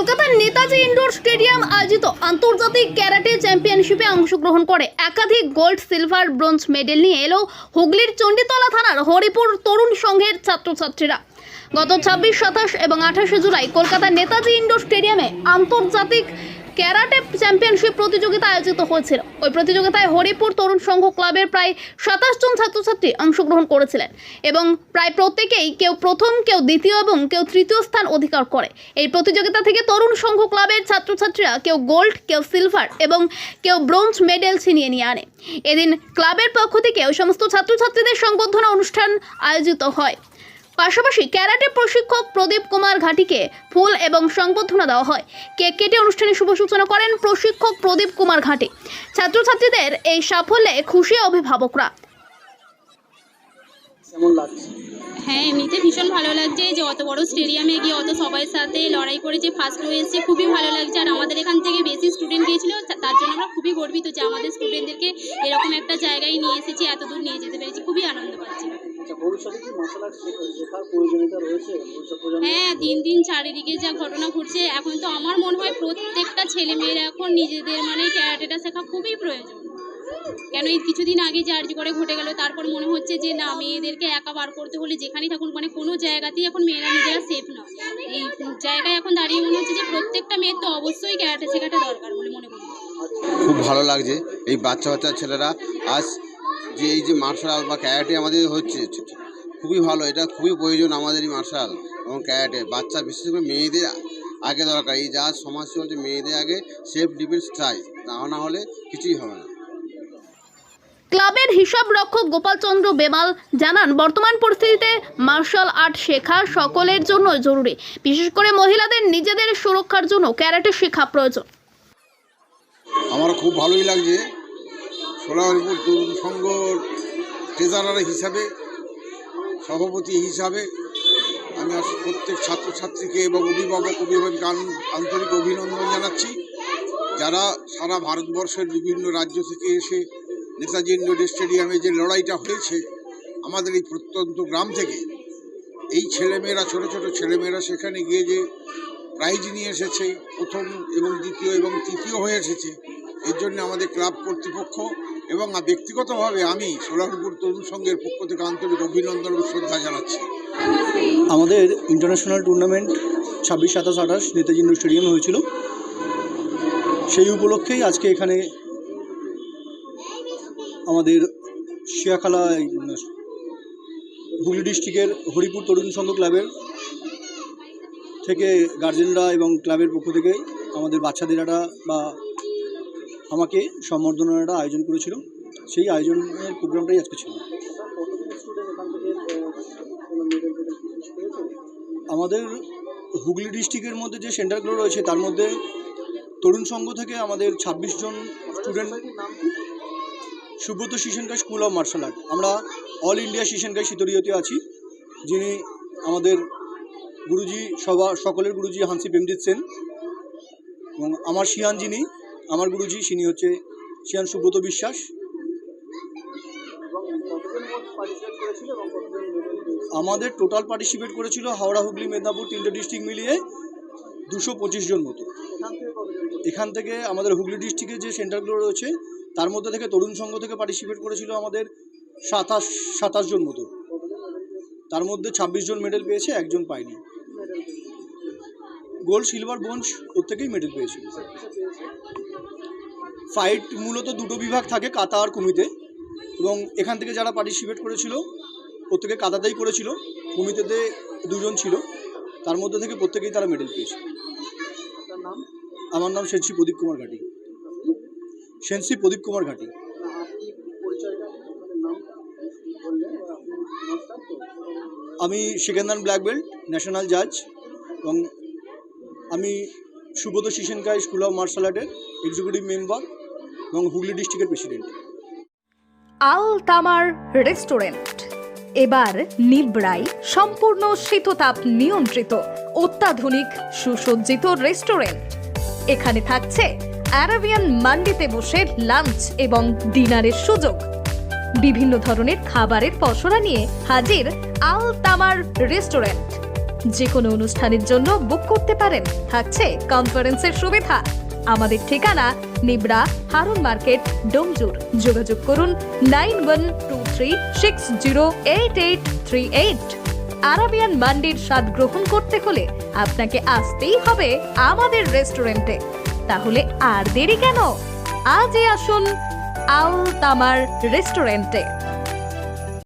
কলকাতার Netaji indoor stadium আয়োজিত আন্তর্জাতিক ক্যারাটে চ্যাম্পিয়নশিপে অংশগ্রহণ করে। একাধিক গোল্ড, সিলভার, ব্রোঞ্জ মেডেল নিয়ে এলো হুগলির চণ্ডীতলা থানার হরিপুর তরুণ সংঘের ছাত্রছাত্রীরা। গত ছাব্বিশ, সাতাশ এবং আঠাশে জুলাই কলকাতার নেতাজি ইনডোর স্টেডিয়ামে আন্তর্জাতিক ক্যারাটে চ্যাম্পিয়নশিপ প্রতিযোগিতা আয়োজিত হয়েছিল। ওই প্রতিযোগিতায় হরিপুর তরুণ সংঘ ক্লাবের প্রায় সাতাশ জন ছাত্রছাত্রী অংশগ্রহণ করেছিলেন এবং প্রায় প্রত্যেকেই কেউ প্রথম, কেউ দ্বিতীয় এবং কেউ তৃতীয় স্থান অধিকার করে। এই প্রতিযোগিতা থেকে তরুণ সংঘ ক্লাবের ছাত্রছাত্রীরা কেউ গোল্ড, কেউ সিলভার এবং কেউ ব্রোঞ্জ মেডেল ছিনিয়ে নিয়ে আনে। এদিন ক্লাবের পক্ষ থেকে ওই সমস্ত ছাত্রছাত্রীদের সংবর্ধনা অনুষ্ঠান আয়োজিত হয়। পাশাপাশি ক্যারাটে প্রশিক্ষক প্রদীপ কুমার ঘাটিকে ফুল এবং সংবর্ধনা দেওয়া হয়। কেক কেটে অনুষ্ঠানে শুভ সূচনা করেন প্রশিক্ষক প্রদীপ কুমার ঘাটি। ছাত্রছাত্রীদের এই সাফল্যে খুশি অভিভাবকরা। হ্যাঁ এমনিতে ভীষণ ভালো লাগছে। যে অত বড় স্টেডিয়ামে গিয়ে অত সবার সাথে লড়াই করে যে ফার্স্ট হয়েছে খুবই ভালো লাগছে। আর আমাদের এখান থেকে বেশি স্টুডেন্ট গিয়েছিল তার জন্য আমরা খুবই গর্বিত যে আমাদের স্টুডেন্টদেরকে এরকম একটা জায়গায় নিয়ে এসেছি এত দূর নিয়ে যেতে পেরেছি। খুবই আনন্দ পাচ্ছি। আচ্ছা হ্যাঁ দিন দিন চারিদিকে যা ঘটনা ঘটছে এখন তো আমার মনে হয় প্রত্যেকটা ছেলে মেয়েরা এখন নিজেদের মানে ক্যারাটেটা শেখা খুবই প্রয়োজন। কেন এই কিছুদিন আগে যে আর্জি করে ঘটে গেল তারপর মনে হচ্ছে যে না মেয়েদেরকে একা বার করতে হলে যেখানেই থাকুন মানে কোনো জায়গাতেই এখন মেয়েরা নিজেরা সেফ নয় এই জায়গায় এখন দাঁড়িয়ে মনে হচ্ছে যে প্রত্যেকটা মেয়ের তো অবশ্যই ক্যারাটে শেখাটা দরকার বলে মনে করি খুব ভালো লাগছে এই বাচ্চা বাচ্চা ছেলেরা আজ যে এই যে মার্শাল আর্ট বা ক্যারাটে আমাদের হচ্ছে খুবই ভালো। এটা খুবই প্রয়োজন আমাদের এই মার্শাল এবং ক্যারাটে বাচ্চা বিশেষ করে মেয়েদের আগে দরকার। এই যা সমাজ চলছে মেয়েদের আগে সেফ ডিফেন্স চাই তা না হলে কিছুই হবে না। ক্লাবের হিসাব রক্ষক গোপালচন্দ্র বেমাল জানান বর্তমান পরিস্থিতিতে মার্শাল আর্ট শেখা সকলের জন্য জরুরি। বিশেষ করে মহিলাদের নিজেদের সুরক্ষার জন্য ক্যারাটে শেখা প্রয়োজন। আমার খুব ভালোই লাগছে সোলাহরিপুর তরুণ সংঘর ট্রেজারার হিসাবে, সভাপতি হিসাবে আমি প্রত্যেক ছাত্রছাত্রীকে এবং অভিভাবক অভিভাবক আন্তরিক অভিনন্দন জানাচ্ছি। যারা সারা ভারতবর্ষের বিভিন্ন রাজ্য থেকে এসে নেতাজি ইন্ডোর স্টেডিয়ামে যে লড়াইটা হয়েছে, আমাদের এই প্রত্যন্ত গ্রাম থেকে, এই ছেলেমেয়েরা, ছোট ছোট ছেলেমেয়েরা সেখানে গিয়ে যে প্রাইজ নিয়ে এসেছে, প্রথম এবং দ্বিতীয় এবং তৃতীয় হয়ে এসেছে, এর জন্য আমাদের ক্লাব কর্তৃপক্ষ এবং ব্যক্তিগতভাবে আমি সোলারপুর তরুণ সংঘের পক্ষ থেকে আন্তরিক অভিনন্দন ও শ্রদ্ধা জানাচ্ছি। আমাদের ইন্টারন্যাশনাল টুর্নামেন্ট ছাব্বিশ, সাতাশ, আঠাশ নেতাজি ইন্ডোর স্টেডিয়ামে হয়েছিল। সেই উপলক্ষেই আজকে এখানে আমাদের শিয়াখালা হুগলি ডিস্ট্রিক্টের হরিপুর তরুণ সংঘ ক্লাবের থেকে গার্জেনরা এবং ক্লাবের পক্ষ থেকে আমাদের বাচ্চাদেরা বা আমাকে সম্বর্ধনাটা আয়োজন করেছিল। সেই আয়োজনের প্রোগ্রামটাই আজকে ছিল। আমাদের হুগলি ডিস্ট্রিক্টের মধ্যে যে সেন্টারগুলো রয়েছে, তার মধ্যে তরুণ সংঘ থেকে আমাদের ছাব্বিশ জন student Subrata Shishinkai school of martial art. আমরা অল ইন্ডিয়া শিশনকাই শীতরিয়তে আছি, যিনি আমাদের গুরুজি সবা সকলের গুরুজি হানসি প্রেমজিৎ সেন এবং আমার শিয়ান যিনি আমার গুরুজি তিনি হচ্ছে শিয়ান সুব্রত বিশ্বাস। আমাদের টোটাল পার্টিসিপেট করেছিল হাওড়া, হুগলি, মেদিনীপুর তিনটে ডিস্ট্রিক্ট মিলিয়ে দুশো পঁচিশ জন মতো। এখান থেকে আমাদের হুগলি ডিস্ট্রিক্টে যে সেন্টারগুলো রয়েছে, তার মধ্যে থেকে তরুণ সংঘ থেকে পার্টিসিপেট করেছিল আমাদের সাতাশ সাতাশ জন মতো। তার মধ্যে ছাব্বিশ জন মেডেল পেয়েছে, একজন পায়নি। গোল্ড সিলভার ব্রোঞ্জ প্রত্যেকেই মেডেল পেয়েছে ফাইট মূলত দুটো বিভাগ থাকে কাতা আর কুমিতে। এবং এখান থেকে যারা পার্টিসিপেট করেছিল প্রত্যেকে কাতাতেই করেছিল কুমিতেতে দুজন ছিল। তার মধ্যে থেকে প্রত্যেকেই তারা মেডেল পেয়েছে। আমার নাম সেনসি প্রদীপ কুমার ঘাটি। সেনসি প্রদীপ কুমার ঘাটি। আমি সেকেন্দান ব্ল্যাক বেল্ট ন্যাশনাল জাজ এবং আমি Subrata Shishinkai school of martial আর্টের এক্সিকিউটিভ মেম্বার এবং হুগলি ডিস্ট্রিক্টের প্রেসিডেন্ট। আল তামার রেস্টুরেন্ট। এবার নিবড়াই সম্পূর্ণ শীততাপ নিয়ন্ত্রিত, অত্যাধুনিক, সুসজ্জিত রেস্টুরেন্ট। এখানে থাকছে অ্যারাবিয়ান মান্ডিতে বসে লাঞ্চ এবং ডিনারের সুযোগ। বিভিন্ন ধরনের খাবারের পসরা নিয়ে হাজির আল তামার রেস্টুরেন্ট। যে কোনো অনুষ্ঠানের জন্য বুক করতে পারেন। থাকছে কনফারেন্সের সুবিধা। আমাদের ঠিকানা নিবরা হারুন মার্কেট, ডোমজুর। যোগাযোগ করুন nine one two three six zero eight eight three eight. Arabian মান্ডির স্বাদ গ্রহণ করতে হলে আপনাকে আসতেই হবে আমাদের রেস্টুরেন্টে। তাহলে আর দেরি কেন? আজই আসুন আল তামার রেস্টুরেন্টে।